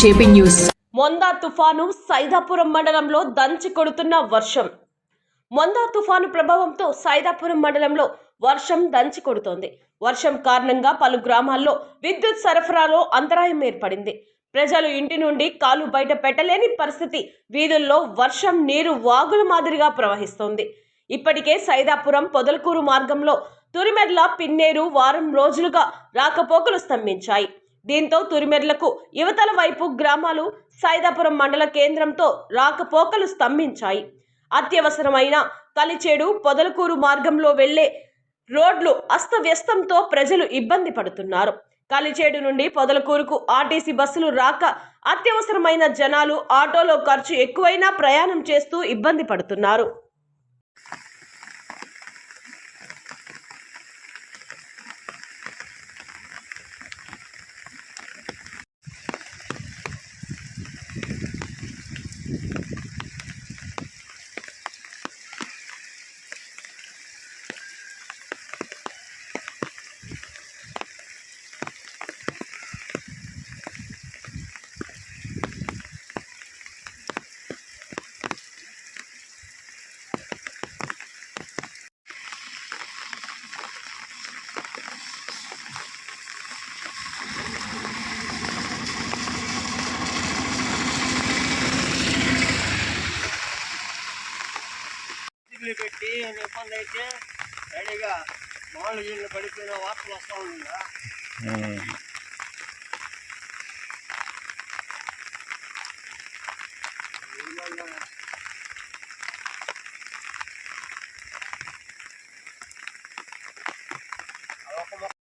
JP news. Montha తుఫాను సైదాపురం మండలంలో దంచి కొడుతున్న వర్షం. మొందా తుఫాను ప్రభావంతో సైదాపురం మండలంలో వర్షం దంచి కొడుతోంది. వర్షం కారణంగా పలు గ్రామాల్లో విద్యుత్ సరఫరాలో అంతరాయం ఏర్పడింది. ప్రజలు ఇంటి నుండి కాలు బయట పెట్టలేని పరిస్థితి వీధుల్లో వర్షం నీరు వాగుల మాదిరిగా ప్రవహిస్తోంది. ఇప్పటికే సైదాపురం పొదలకూరు మార్గంలో తురిమెర్ల పిన్నేరు వారం రోజులుగా రాకపోకలు స్తంభించాయి. దీంతో తురిమెర్లకు యువతల వైపు గ్రామాలు సైదాపురం మండల కేంద్రంతో రాకపోకలు స్తంభించాయి. అత్యవసరమైన కలిచేడు పొదలకూరు మార్గంలో వెళ్ళే రోడ్లు అస్తవ్యస్తంతో ప్రజలు ఇబ్బంది పడుతున్నారు. కలిచేడు నుండి పొదలకూరుకు ఆర్టీసీ బస్సులు రాక అత్యవసరమైన జనాలు ఆటోలో ఖర్చు ఎక్కువైనా ప్రయాణం చేస్తూ ఇబ్బంది పడుతున్నారు. ಮೆಟ್ಲು ಕಟ್ಟಿ ನಿರ್ಬಂಧ ಐತೆ. ಬೆಳಿಗ್ಗೆ ಮಾಮೂಲು ಇಲ್ಲಿ ಬಡಿತೀವಿ ನಾವು ವಾಪಸ್ ವಸ್ತಾವಿಲ್ಲ ಇಲ್ಲ